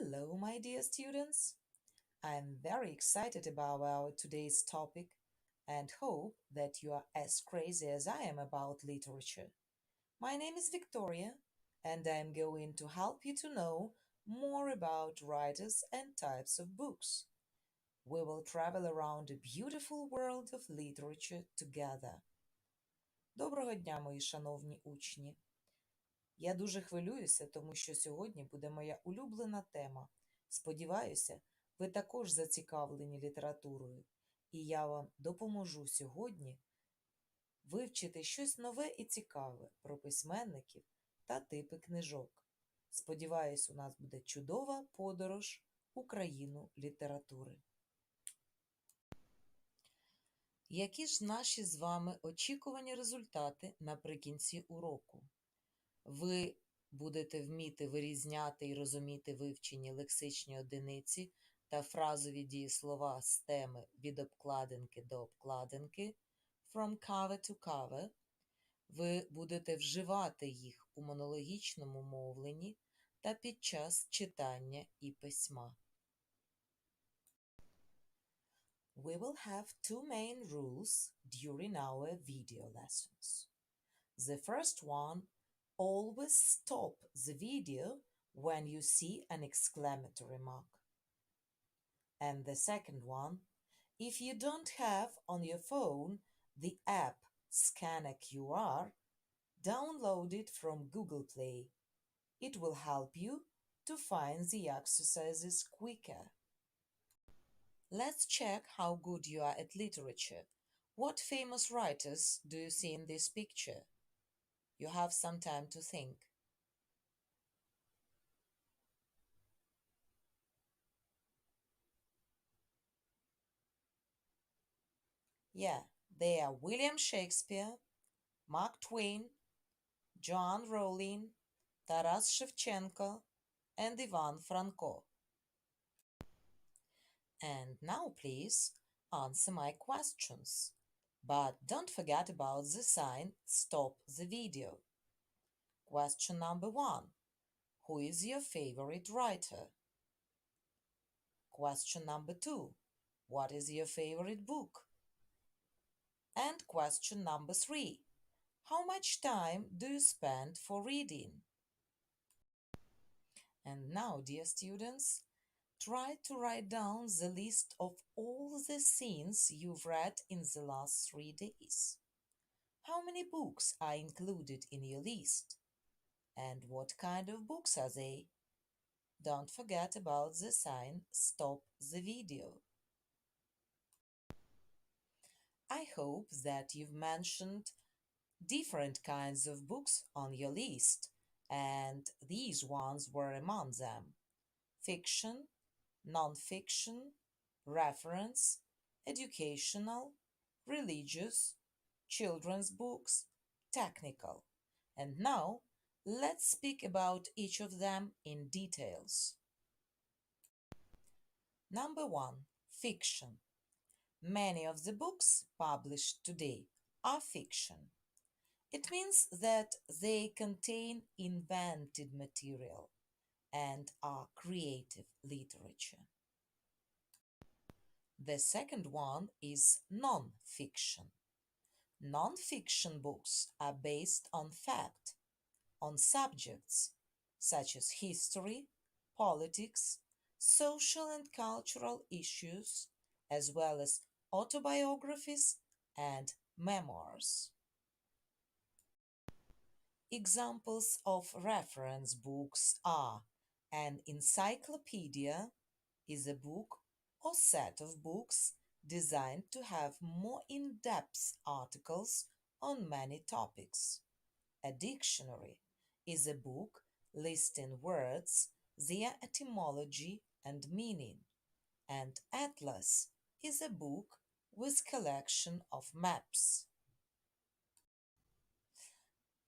Hello, my dear students. I'm very excited about our today's topic and hope that you are as crazy as I am about literature. My name is Victoria, and I'm going to help you to know more about writers and types of books. We will travel around the beautiful world of literature together. Доброго дня, мої шановні учні! Я дуже хвилююся, тому що сьогодні буде моя улюблена тема. Сподіваюся, ви також зацікавлені літературою, і я вам допоможу сьогодні вивчити щось нове і цікаве про письменників та типи книжок. Сподіваюсь, у нас буде чудова подорож у країну літератури. Які ж наші з вами очікувані результати наприкінці уроку? Ви будете вміти вирізняти і розуміти вивчені лексичні одиниці та фразові дієслова з теми від обкладинки до обкладинки from cover to cover. Ви будете вживати їх у монологічному мовленні та під час читання і письма. We will have two main rules during our video lessons. The first one always stop the video when you see an exclamatory mark. And the second one, if you don't have on your phone the app Scan a QR, download it from Google Play. It will help you to find the exercises quicker. Let's check how good you are at literature. What famous writers do you see in this picture? You have some time to think. Yeah, they are William Shakespeare, Mark Twain, John Rowling, Taras Shevchenko, and Ivan Franko. And now, please answer my questions. But don't forget about the sign Stop the video. Question number one Who is your favorite writer? Question number two What is your favorite book? And question number three How much time do you spend for reading? And now, dear students, try to write down the list of all the scenes you've read in the last three days. How many books are included in your list? And what kind of books are they? Don't forget about the sign Stop the video. I hope that you've mentioned different kinds of books on your list, and these ones were among them fiction, non-fiction, reference, educational, religious, children's books, technical. And now let's speak about each of them in details. Number one, fiction. Many of the books published today are fiction. It means that they contain invented material and are creative literature. The second one is non-fiction. Non-fiction books are based on fact, on subjects such as history, politics, social and cultural issues, as well as autobiographies and memoirs. Examples of reference books are an encyclopedia is a book or set of books designed to have more in-depth articles on many topics. A dictionary is a book listing words, their etymology and meaning. And atlas is a book with collection of maps.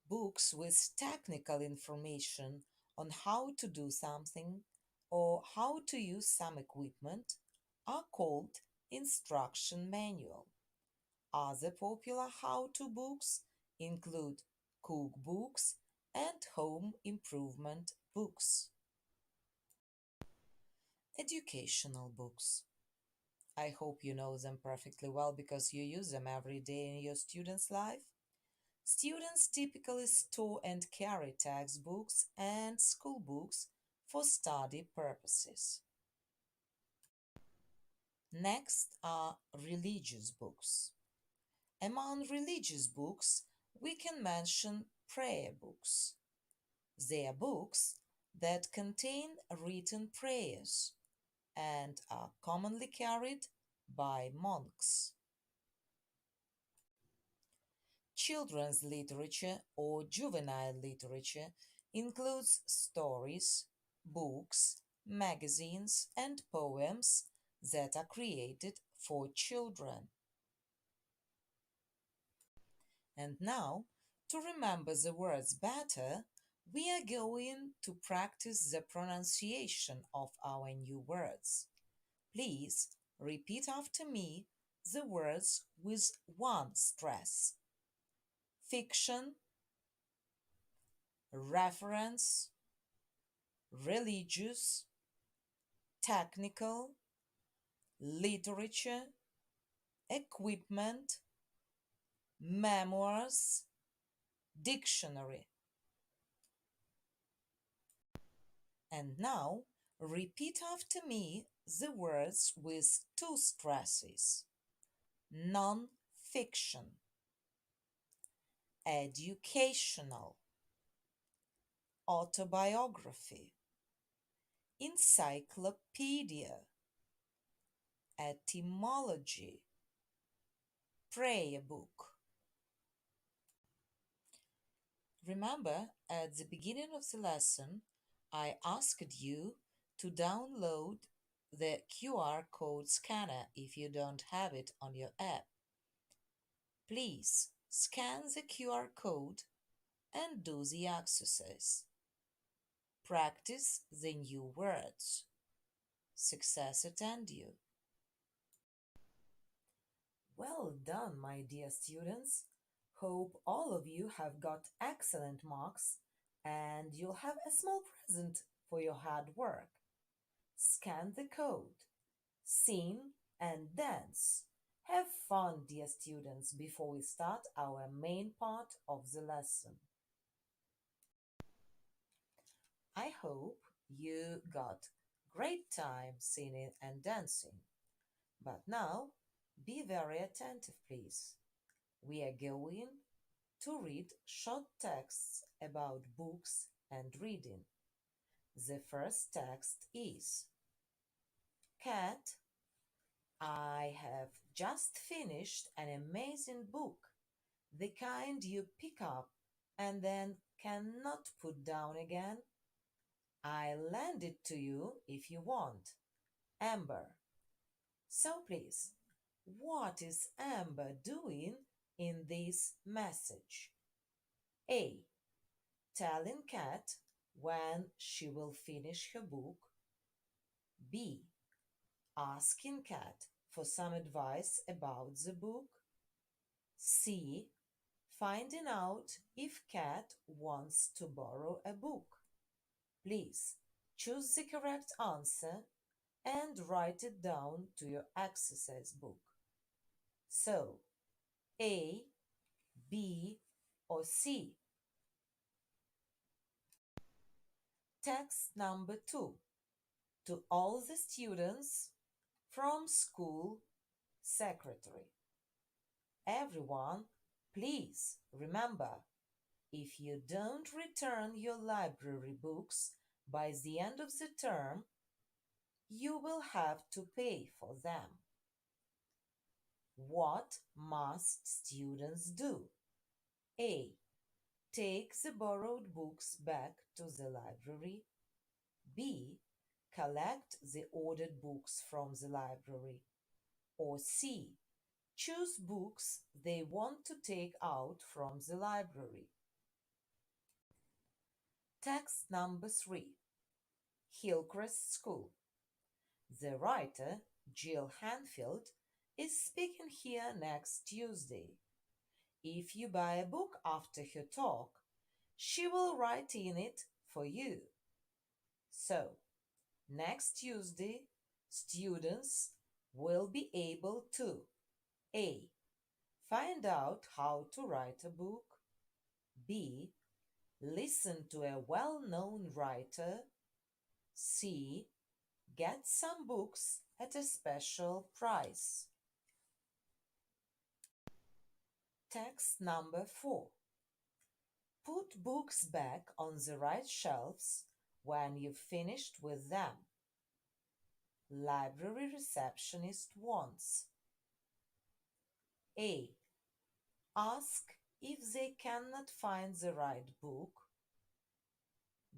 Books with technical information on how to do something or how to use some equipment are called instruction manual. Other popular how-to books include cookbooks and home improvement books. Educational books. I hope you know them perfectly well because you use them every day in your student's life. Students typically store and carry textbooks and school books for study purposes. Next are religious books. Among religious books, we can mention prayer books. They are books that contain written prayers and are commonly carried by monks. Children's literature or juvenile literature includes stories, books, magazines, and poems that are created for children. And now, to remember the words better, we are going to practice the pronunciation of our new words. Please repeat after me the words with one stress fiction, reference, religious, technical, literature, equipment, memoirs, dictionary. And now repeat after me the words with two stresses. Non-fiction, educational, autobiography, encyclopedia, etymology, prayer book. Remember, at the beginning of the lesson, I asked you to download the QR code scanner if you don't have it on your app. Please scan the QR code and do the exercise. Practice the new words. Success attend you. Well done, my dear students. Hope all of you have got excellent marks and you'll have a small present for your hard work. Scan the code, sing and dance. Have fun, dear students, before we start our main part of the lesson. I hope you got great time singing and dancing. But now, be very attentive, please. We are going to read short texts about books and reading. The first text is Cat, I have just finished an amazing book, the kind you pick up and then cannot put down again. I'll lend it to you if you want. Amber. So please, what is Amber doing in this message? A. Telling Cat when she will finish her book. B. Asking Cat for some advice about the book. C. Finding out if Cat wants to borrow a book. Please choose the correct answer and write it down to your exercise book. So, A, B, or C? Text number two. To all the students from school secretary. Everyone, please remember, if you don't return your library books by the end of the term, you will have to pay for them. What must students do? A. Take the borrowed books back to the library. B. Collect the ordered books from the library. Or C. Choose books they want to take out from the library. Text number three Hillcrest School. The writer, Jill Hanfield, is speaking here next Tuesday. If you buy a book after her talk, she will write in it for you. So, Next Tuesday, students will be able to A. Find out how to write a book. B. Listen to a well known writer. C. Get some books at a special price. Text number 4. Put books back on the right shelves when you've finished with them. Library receptionist wants A. Ask if they cannot find the right book.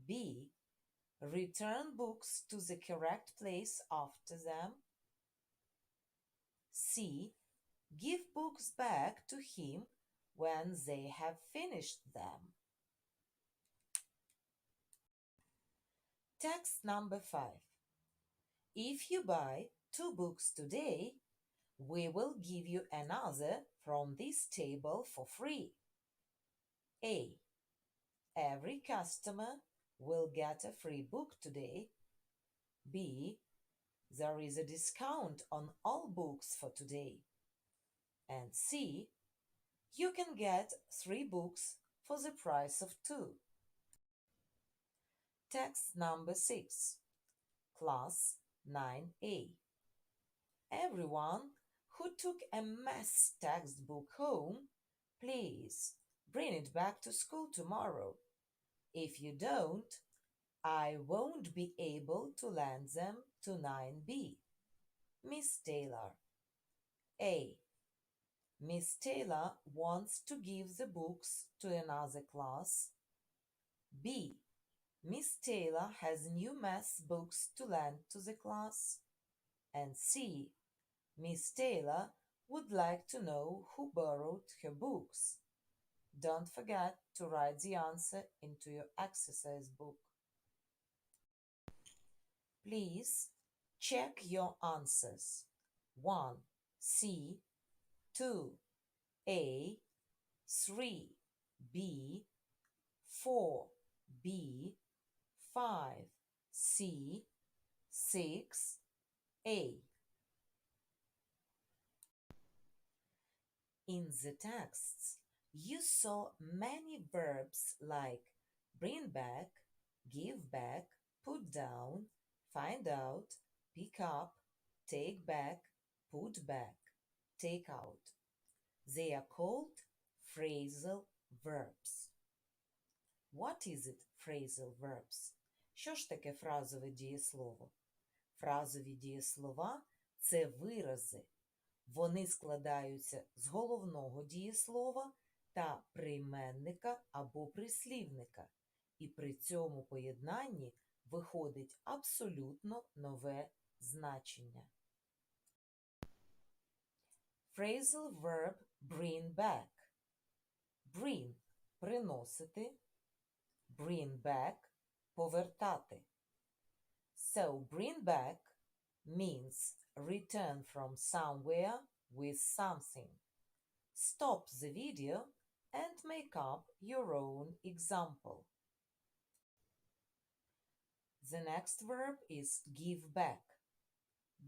B. Return books to the correct place after them. C. Give books back to him when they have finished them. Text number 5. If you buy two books today, we will give you another from this table for free. A. Every customer will get a free book today. B. There is a discount on all books for today. And C. You can get three books for the price of two. Text number 6. Class 9A. Everyone who took a mess textbook home, please bring it back to school tomorrow. If you don't, I won't be able to lend them to 9B. Miss Taylor. A. Miss Taylor wants to give the books to another class. B. Miss Taylor has new math books to lend to the class. And C. Miss Taylor would like to know who borrowed her books. Don't forget to write the answer into your exercise book. Please check your answers. 1. C. 2. A. 3. B. 4. B. 5. C. 6. A. In the texts, you saw many verbs like bring back, give back, put down, find out, pick up, take back, put back, take out. They are called phrasal verbs. What is it, phrasal verbs? Що ж таке фразове дієслово? Фразові дієслова це вирази. Вони складаються з головного дієслова та прийменника або прислівника, і при цьому поєднанні виходить абсолютно нове значення. Phrasal verb bring back. Bring приносити, bring back повертати. So bring back means return from somewhere with something. Stop the video and make up your own example. The next verb is give back.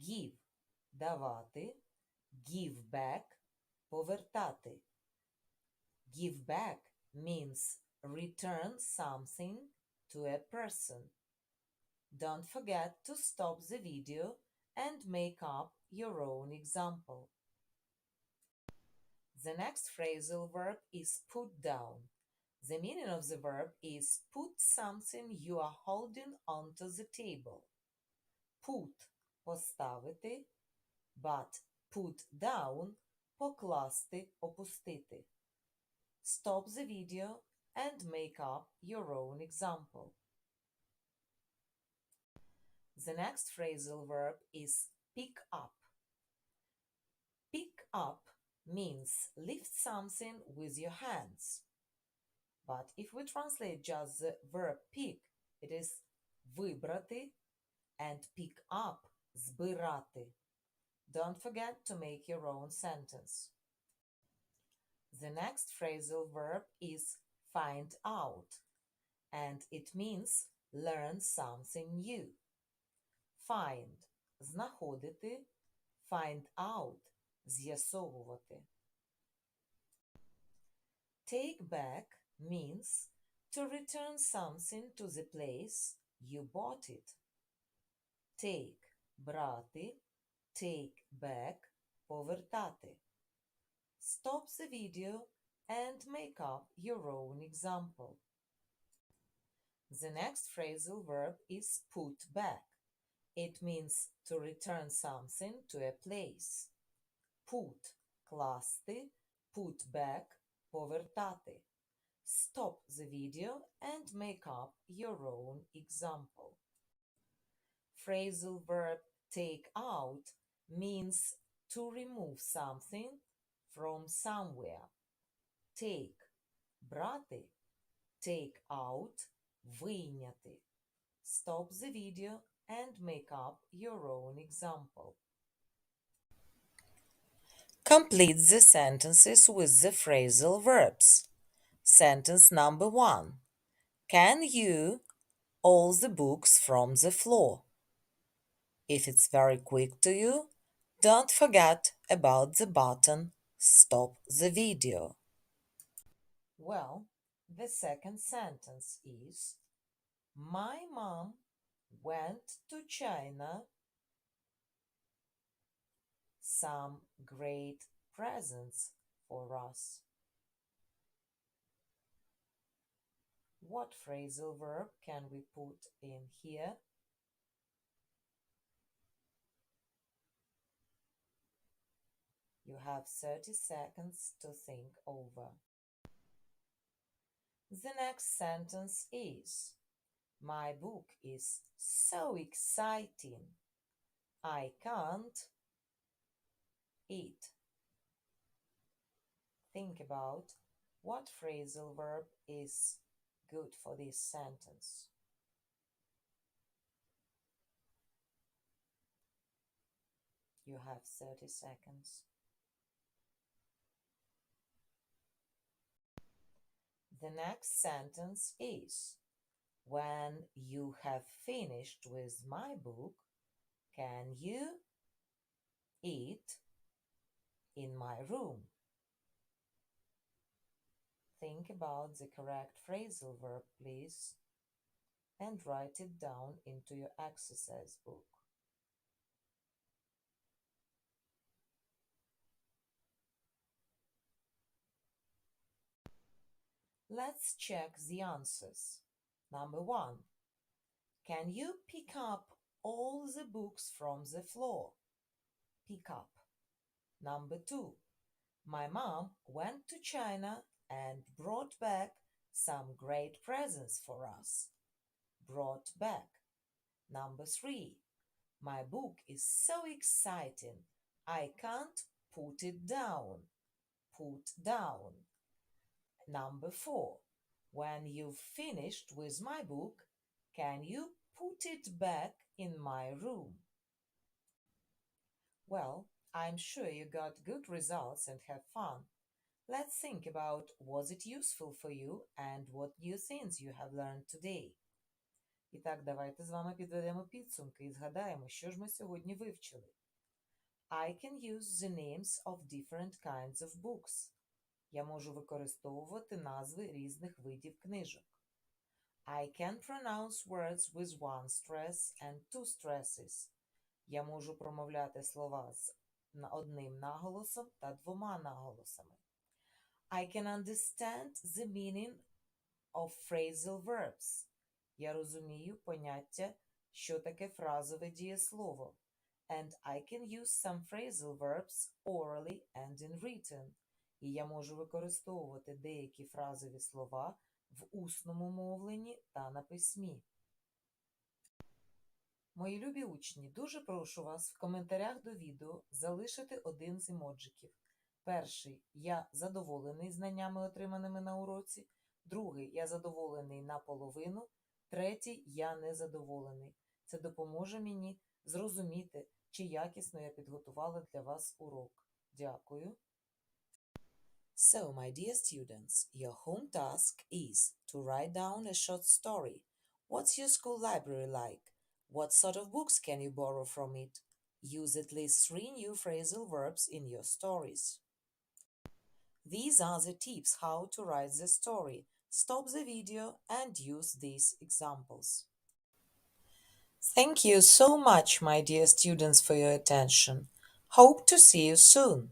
Give – давати, give back – повертати. Give back means return something to a person. Don't forget to stop the video and make up your own example. The next phrasal verb is put down. The meaning of the verb is put something you are holding onto the table. Put – поставити, but put down – покласти, опустити. Stop the video and make up your own example. The next phrasal verb is pick up. Pick up means lift something with your hands. But if we translate just the verb pick, it is вибрати and pick up збирати. Don't forget to make your own sentence. The next phrasal verb is find out, and it means learn something new. Find знаходити, find out з'ясовувати. Take back means to return something to the place you bought it. Take брати, take back повертати. Stop the video and make up your own example. The next phrasal verb is put back. It means to return something to a place. Put класти, put back повертати. Stop the video and make up your own example. Phrasal verb take out means to remove something from somewhere. Take брати, take out вийняти. Stop the video and make up your own example. Complete the sentences with the phrasal verbs. Sentence number one Can you all the books from the floor? If it's very quick to you, don't forget about the button Stop the video. Well, the second sentence is My mom went to China some great presents for us. What phrasal verb can we put in here? You have 30 seconds to think over. The next sentence is My book is so exciting. I can't eat. Think about what phrasal verb is good for this sentence. You have 30 seconds. The next sentence is When you have finished with my book, can you eat in my room? Think about the correct phrasal verb, please, and write it down into your exercise book. Let's check the answers. Number one. Can you pick up all the books from the floor? Pick up. Number two. My mom went to China and brought back some great presents for us. Brought back. Number three. My book is so exciting. I can't put it down. Put down. Number four. When you've finished with my book, can you put it back in my room? Well, I'm sure you got good results and have fun. Let's think about was it useful for you and what new things you have learned today. І так, давайте з вами підведемо підсумки і згадаємо, що ж ми сьогодні вивчили. I can use the names of different kinds of books. Я можу використовувати назви різних видів книжок. I can pronounce words with one stress and two stresses. Я можу промовляти слова з одним наголосом та двома наголосами. I can understand the meaning of phrasal verbs. Я розумію поняття, що таке фразове дієслово. And I can use some phrasal verbs orally and in written. І я можу використовувати деякі фразові слова в усному мовленні та на письмі. Мої любі учні, дуже прошу вас в коментарях до відео залишити один з емоджиків. Перший я задоволений знаннями, отриманими на уроці. Другий я задоволений наполовину. Третій я незадоволений. Це допоможе мені зрозуміти, чи якісно я підготувала для вас урок. Дякую. So, my dear students, your home task is to write down a short story. What's your school library like? What sort of books can you borrow from it? Use at least three new phrasal verbs in your stories. These are the tips how to write the story. Stop the video and use these examples. Thank you so much, my dear students, for your attention. Hope to see you soon.